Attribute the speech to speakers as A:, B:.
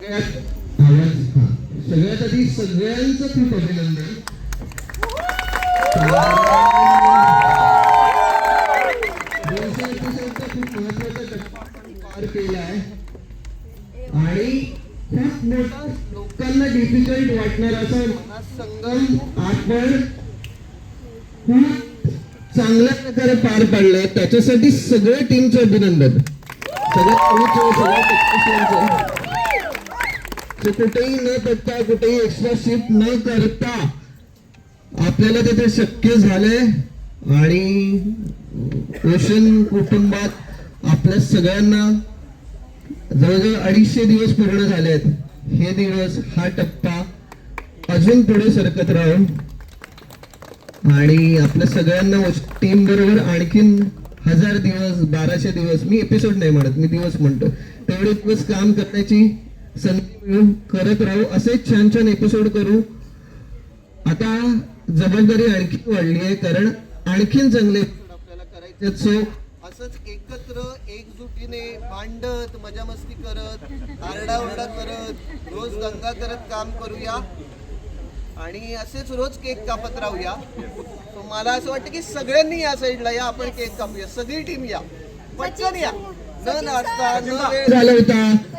A: सगळ्यात आवाज आधी सगळ्यांचं खूप अभिनंदन. दोनशे एपिसोडचा खूप महत्त्वाचा टप्पा पार केला आहे आणि खूप मोठा लोकांना डिफिकल्ट वाटणार असा संगम आपण खूप चांगल्या प्रकारे पार पाडले त्याच्यासाठी सगळ्या टीमचं अभिनंदन. सगळ्या सगळ्या technicians. तो कुठेही न पडता कुठेही एक्स्ट्रा शिफ्ट न करता आपल्याला तिथे शक्य झालंय आणि ओशन कुटुंबात आपल्या सगळ्यांना जवळजवळ अडीचशे दिवस पूर्ण झाले आहेत. हे दिवस हा टप्पा अजून पुढे सरकत राहू आणि आपल्या सगळ्यांना टीम बरोबर आणखीन हजार दिवस बाराशे दिवस मी एपिसोड नाही म्हणत मी दिवस म्हणतो. तेवढे दिवस काम करण्याची संधी मिळून करत राहू. असेच छान छान एपिसोड करू. आता जबाबदारी आणखी वाढली आहे कारण आणखीन चांगले आपल्याला करायचे. सो असंच एकत्र एकजुटीने भांडत मजा मस्ती करत आरडाओरडा करत रोज दंगा करत काम करूया. आणि असेच रोज केक कापत राहूया. मला असं वाटतं की सगळ्यांनी या साईडला या आपण केक कापूया. सगळी टीम या. पटकन या. न नाचता न वेळ झाला होता.